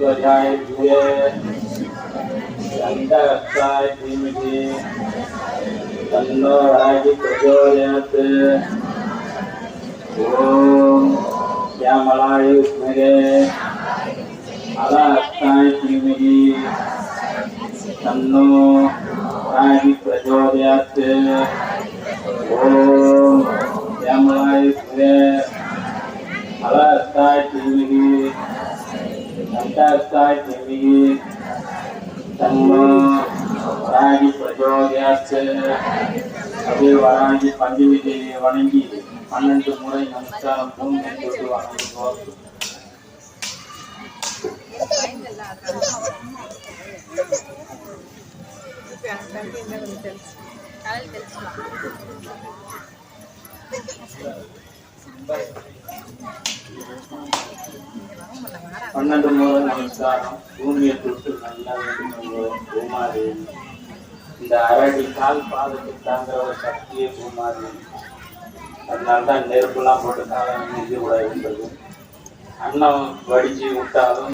त्वजाय गन्धरक्षाय धीमहि तन्नो राजि प्रचोदयात् ॐ श्यामलाय विद्महे अलहस्ताय धीमहि तन्नो राजि प्रचोदयात् ॐ श्यामलाय विद्महे अलहस्ताय धीमहि दन्तहस्ताय धीमहि तन्नो வராகி பிரஜோதயாச்சு அதே வராகி பஞ்சமி தேவியை வணங்கி பன்னெண்டு முறை நமஸ்காரம் பூமி தொட்டு வணங்குவோம் பன்னெண்டு மூல நமஸ்காரம். பூமியை தொட்டு நல்லா வேண்டுவோம் பூமாரி இந்த அரடி கால் பாதத்தை தாங்குற ஒரு சக்தியே பூமாரி அதனால தான் நெருப்புலாம் போட்டு காலம் நெஞ்சு விட இருந்தது அன்னம் வடிச்சு விட்டாலும்